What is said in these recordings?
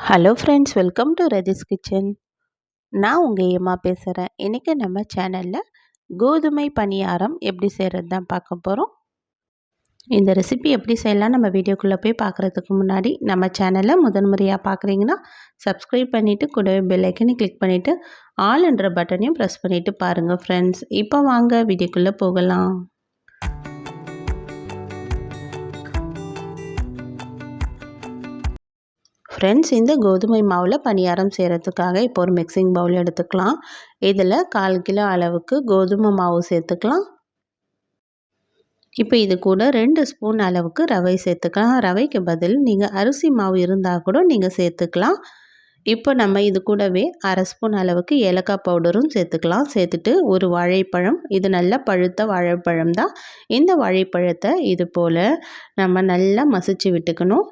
Hello friends welcome to Raji's kitchen நான் உங்கள் ஏமா பேசுகிறேன் இன்றைக்கி நம்ம சேனலில் கோதுமை பணியாரம் எப்படி செய்கிறது தான் பார்க்க போகிறோம் இந்த ரெசிபி எப்படி செய்யலாம் நம்ம வீடியோக்குள்ளே போய் பார்க்குறதுக்கு முன்னாடி நம்ம சேனலை முதன்முறையாக பார்க்குறீங்கன்னா சப்ஸ்கிரைப் பண்ணிவிட்டு கூடவே பெல்லைக்கனை கிளிக் பண்ணிவிட்டு ஆல்ன்ற பட்டனையும் ப்ரெஸ் பண்ணிவிட்டு பாருங்கள் ஃப்ரெண்ட்ஸ் இப்போ வாங்க வீடியோக்குள்ளே போகலாம். ஃப்ரெண்ட்ஸ் இந்த கோதுமை மாவில் பணியாரம் செய்கிறதுக்காக இப்போ ஒரு மிக்சிங் பவுல் எடுத்துக்கலாம். இதில் கால் கிலோ அளவுக்கு கோதுமை மாவு சேர்த்துக்கலாம். இப்போ இது கூட ரெண்டு ஸ்பூன் அளவுக்கு ரவை சேர்த்துக்கலாம். ரவைக்கு பதில் நீங்கள் அரிசி மாவு இருந்தால் கூட நீங்கள் சேர்த்துக்கலாம். இப்போ நம்ம இது கூடவே அரை ஸ்பூன் அளவுக்கு ஏலக்காய் பவுடரும் சேர்த்துக்கலாம். சேர்த்துட்டு ஒரு வாழைப்பழம் இது நல்ல பழுத்த வாழைப்பழம் தான். இந்த வாழைப்பழத்தை இது போல் நம்ம நல்லா மசிச்சு விட்டுக்கணும்.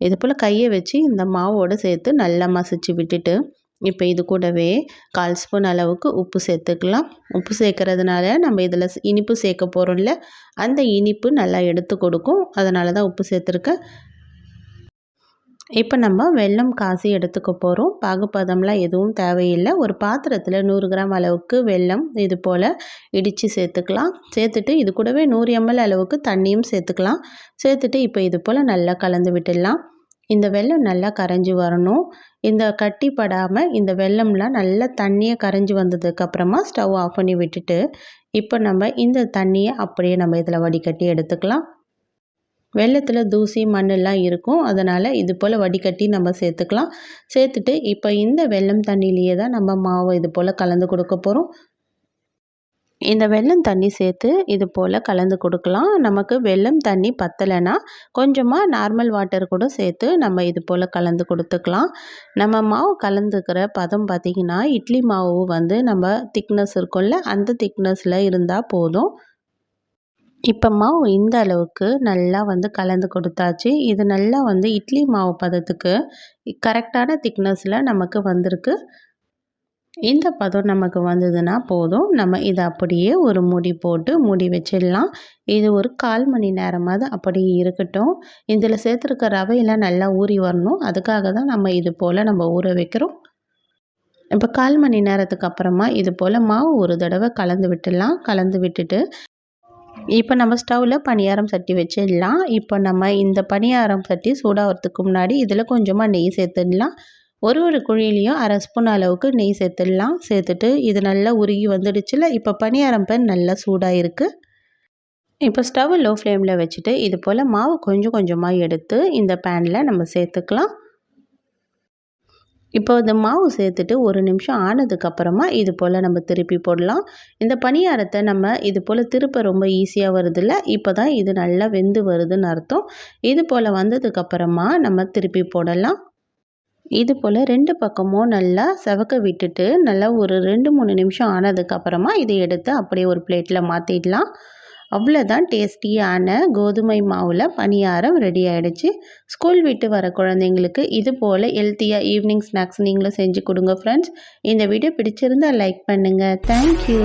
இது போல் கையை வச்சு இந்த மாவோடு சேர்த்து நல்லா மசிச்சு விட்டுட்டு இப்போ இது கூடவே கால் ஸ்பூன் அளவுக்கு உப்பு சேர்த்துக்கலாம். உப்பு சேர்க்கறதுனால நம்ம இதில் இனிப்பு சேர்க்க போகிறோம்ல அந்த இனிப்பு நல்லா எடுத்து கொடுக்கும். அதனால தான் உப்பு சேர்த்துருக்கேன். இப்போ நம்ம வெல்லம் காசி எடுத்துக்க போகிறோம் பாகுப்பதம்லாம் எதுவும் தேவையில்லை. ஒரு பாத்திரத்தில் நூறு கிராம் அளவுக்கு வெல்லம் இது போல் இடித்து சேர்த்துக்கலாம். சேர்த்துட்டு இது கூடவே நூறு எம்எல் அளவுக்கு தண்ணியும் சேர்த்துக்கலாம். சேர்த்துட்டு இப்போ இது போல் நல்லா கலந்து விட்டுடலாம். இந்த வெல்லம் நல்லா கரைஞ்சி வரணும். இந்த கட்டி படாமல் இந்த வெல்லம்லாம் நல்லா தண்ணியை கரைஞ்சி வந்ததுக்கப்புறமா ஸ்டவ் ஆஃப் பண்ணி விட்டுட்டு இப்போ நம்ம இந்த தண்ணியை அப்படியே நம்ம இதில் வடிகட்டி எடுத்துக்கலாம். வெள்ளத்தில் தூசி மண்ணெல்லாம் இருக்கும். அதனால் இது போல் வடிகட்டி நம்ம சேர்த்துக்கலாம். சேர்த்துட்டு இப்போ இந்த வெள்ளம் தண்ணியிலேயே தான் நம்ம மாவு இது போல் கலந்து கொடுக்க போகிறோம் இந்த வெல்லம் தண்ணி சேர்த்து இது போல் கலந்து கொடுக்கலாம். நமக்கு வெல்லம் தண்ணி பத்தலைன்னா கொஞ்சமாக நார்மல் வாட்டர் கூட சேர்த்து நம்ம இது போல் கலந்து கொடுத்துக்கலாம். நம்ம மாவு கலந்துக்கிற பதம் பார்த்திங்கன்னா இட்லி மாவு வந்து நம்ம திக்னஸ் இருக்கும்ல அந்த திக்னஸில் இருந்தால் போதும். இப்போ மாவு இந்த அளவுக்கு நல்லா வந்து கலந்து கொடுத்தாச்சு. இது நல்லா வந்து இட்லி மாவு பதத்துக்கு கரெக்டான திக்னஸில் நமக்கு வந்திருக்கு. இந்த பதம் நமக்கு வந்ததுன்னா போதும். நம்ம இதை அப்படியே ஒரு முடி போட்டு மூடி வச்சிடலாம். இது ஒரு கால் மணி நேரமாவது அப்படியே இருக்கட்டும். இதில் சேர்த்துருக்க ரவையெல்லாம் நல்லா ஊறி வரணும். அதுக்காக தான் நம்ம இது போல் நம்ம ஊற வைக்கிறோம். இப்போ கால் மணி நேரத்துக்கு அப்புறமா இது போல் மாவு ஒரு தடவை கலந்து விட்டுடலாம். கலந்து விட்டுட்டு இப்போ நம்ம ஸ்டவ்வில் பணியாரம் சட்டி வச்சிடலாம். இப்போ நம்ம இந்த பணியாரம் சட்டி சூடாகிறதுக்கு முன்னாடி இதில் கொஞ்சமாக நெய் சேர்த்துடலாம். ஒரு ஒரு குழியிலையும் அரை ஸ்பூன் அளவுக்கு நெய் சேர்த்துடலாம். சேர்த்துட்டு இது நல்லா உருகி வந்துடுச்சுல இப்போ பணியாரம் பேன் நல்லா சூடாக இருக்குது இப்போ ஸ்டவ் லோ ஃப்ளேமில் வச்சுட்டு இது போல் மாவு கொஞ்சம் கொஞ்சமாக எடுத்து இந்த பேனில் நம்ம சேர்த்துக்கலாம். இப்போ இந்த மாவு சேர்த்துட்டு ஒரு நிமிஷம் ஆனதுக்கப்புறமா இது போல் நம்ம திருப்பி போடலாம். இந்த பணியாரத்தை நம்ம இது போல் திருப்ப ரொம்ப ஈஸியாக வருதில்ல? இப்போ தான் இது நல்லா வெந்து வருதுன்னு அர்த்தம். இது போல் வந்ததுக்கப்புறமா நம்ம திருப்பி போடலாம். இது போல் ரெண்டு பக்கமும் நல்லா செவக்க விட்டுட்டு நல்லா ஒரு ரெண்டு மூணு நிமிஷம் ஆனதுக்கப்புறமா இதை எடுத்து அப்படியே ஒரு பிளேட்டில் மாற்றிடலாம் அவ்வளோதான் டேஸ்டியான கோதுமை மாவில் பணியாரம் ரெடி ஆகிடுச்சு ஸ்கூல் விட்டு வர குழந்தைங்களுக்கு இது போல் ஹெல்த்தியாக ஈவினிங் ஸ்நாக்ஸ் நீங்களும் செஞ்சு கொடுங்க ஃப்ரெண்ட்ஸ் இந்த வீடியோ பிடிச்சிருந்தால் லைக் பண்ணுங்கள் தேங்க்யூ